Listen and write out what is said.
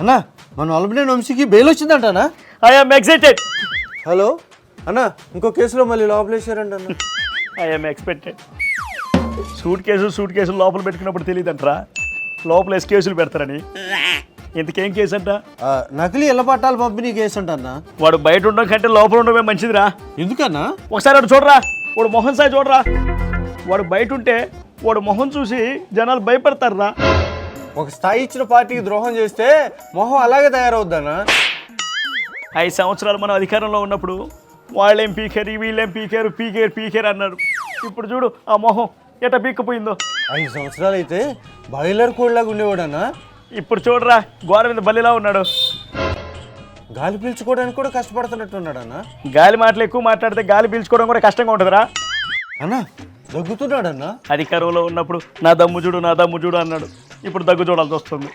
అన్నా మన అల్బినేని వంశీకి బెయిల్ వచ్చిందంటనా? ఐఎమ్ ఎక్సైటెడ్ హలో అన్నా ఇంకో కేసులో మళ్ళీ లోపలేసారంట అన్న. I'm expected suit case suit కేసులు లోపల పెట్టుకున్నప్పుడు తెలియదంటరా. లోపల ఎస్ కేసులు పెడతారని. ఇంతకేం కేసు అంట? నకిలీ ఇళ్ళ పట్టాలు పంపిణీ కేసు అంటన్నా వాడు బయట ఉండడం కంటే లోపల ఉండడమే మంచిదిరా. ఎందుకన్నా? ఒకసారి వాడు చూడరా. వాడు మొహం సాయి చూడరా. వాడు బయట ఉంటే వాడు మొహం చూసి జనాలు భయపడతారురా. ఒక స్థాయి ఇచ్చిన పార్టీకి ద్రోహం చేస్తే మొహం అలాగే తయారవుద్దన్నా ఐదు సంవత్సరాలు మనం అధికారంలో ఉన్నప్పుడు వాళ్ళేం పీకారు వీళ్ళేం పీకారు పీకేరు పీకేరు అన్నారు. ఇప్పుడు చూడు ఆ మొహం ఎట పీక్కపోయిందో. ఐదు సంవత్సరాలు అయితే బాయిలర్ కోడ్లాగా ఉండేవాడన్నా? ఇప్పుడు చూడరా గోడ మీద బల్లిలా ఉన్నాడు. గాలి పీల్చుకోవడానికి కూడా కష్టపడుతున్నట్టున్నాడన్నా? గాలి మాటలు ఎక్కువ మాట్లాడితే గాలి పీల్చుకోవడం కూడా కష్టంగా ఉంటుందిరా. అన్నా దగ్గుతున్నాడన్నా? అధికారంలో ఉన్నప్పుడు నా దమ్ము చూడు నా దమ్ము చూడు అన్నాడు. ఇప్పుడు దగ్గు చూడాల్సి వస్తుంది.